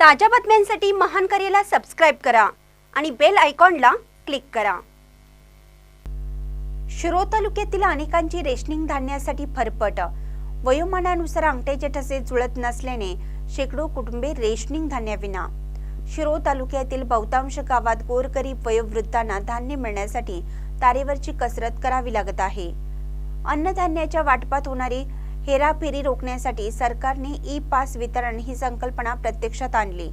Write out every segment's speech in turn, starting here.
ताज्या बातम्यांसाठी महान करेला सबस्क्राईब करा आणि बेल आयकॉनला क्लिक करा. शिरो तालुक्यातील अनेकांची रेशनिंग धान्यासाठी फरफट. वयोमानानुसार अंगठ्याचे ठसे जुळत नसल्याने शेकडो कुटुंबे रेशनिंग धान्याविना शिरो तालुक्यातील बहुतांश गावात गोरगरीब वयोवृद्धांना धान्य मिळण्यासाठी तारेवरची कसरत करावी लागत आहे. अन्नधान्याच्या वाटपात होणारी हेराफेरी रोखण्यासाठी सरकारने ई पास वितरण ही संकल्पना प्रत्यक्षात आणली.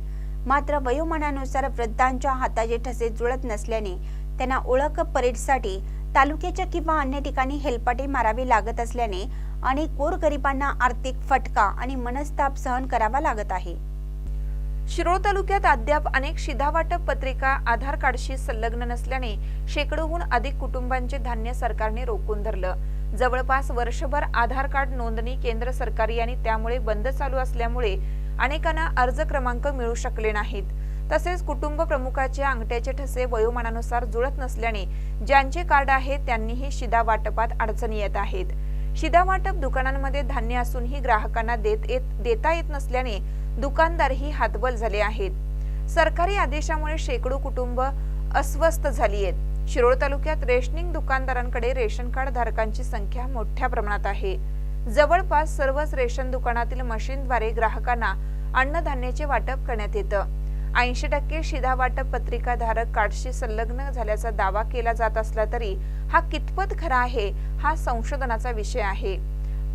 मात्र वयोमानानुसार वृद्धांच्या हाताचे ठसे जुळत नसल्याने त्यांना ओळख परेडसाठी तालुक्याच्या किंवा अन्य ठिकाणी हेलपाटे मारावे लागत असल्याने अनेक गोरगरिबांना आर्थिक फटका आणि मनस्ताप सहन करावा लागत आहे. शिरोळ तालुक्यात अद्याप अनेक शिधावाटप पत्रिका आधार कार्डशी संलग्न नसल्याने शेकडोहून अधिक कुटुंबांचे धान्य सरकारने रोखून धरलं. जवळपास वर्षभर आधार कार्ड नोंदणी केंद्र सरकारी आणि त्यामुळे बंद चालू असल्यामुळे अनेकांना अर्ज क्रमांक मिळू शकले नाहीत. तसेच कुटुंब प्रमुखाचे अंगठ्याचे ठसे वयोमानानुसार जुळत नसल्याने ज्यांचे कार्ड आहे त्यांनीही शिधा वाटपात अडचणी येत आहेत. शिधा वाटप दुकानांमध्ये धान्य असूनही ग्राहकांना देत येत देता येत नसल्याने दुकानदारही हातबल झाले आहेत. सरकारी आदेशामुळे शेकडो कुटुंब अस्वस्थ झाली आहेत शिरोळ तालुक्यात रेशनिंग दुकानदारांकडे रेशन कार्ड धारकांची संख्या मोठ्या प्रमाणात आहे. जवळपास सर्वच रेशन दुकानातील मशीनद्वारे ग्राहकांना अन्नधान्याचे वाटप करण्यात येतं. ऐंशी टक्के शिधा वाटप पत्रिका धारक कार्डशी संलग्न झाल्याचा दावा केला जात असला तरी हा कितपत खरा आहे हा संशोधनाचा विषय आहे.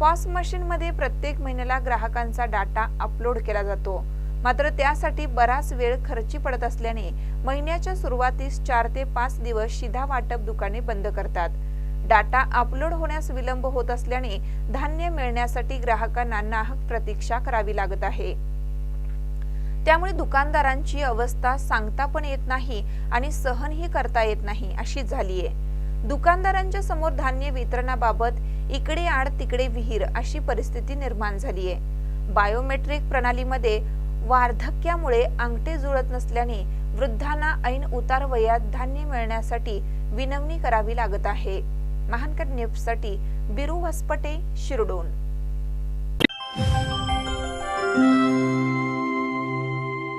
पॉस मशीनमध्ये प्रत्येक महिन्याला ग्राहकांचा डाटा अपलोड केला जातो. मात्र त्यासाठी बराच वेळ खर्ची पडत असल्याने महिन्याच्या सुरुवातीस चार ते पाच दिवस शिधा वाटप दुकाने बंद करतात. डाटा अपलोड होण्यास विलंब होत असल्याने धान्य मिळण्यासाठी ग्राहकांना नाहक प्रतीक्षा करावी लागत आहे. त्यामुळे दुकानदारांची अवस्था सांगता पण येत नाही आणि सहनही करता येत नाही अशी झालीये. दुकानदारांच्या समोर धान्य वितरणाबाबत इकडे आड तिकडे विहीर अशी परिस्थिती निर्माण झालीये. बायोमेट्रिक प्रणालीमध्ये वार्धक्यामुळे अंगठे जुळत नसल्याने वृद्धांना ऐन उतार वयात धान्य मिळण्यासाठी विनवणी करावी लागत आहे. महानकर न्यूजसाठी बिरू हसपटे शिरडोन.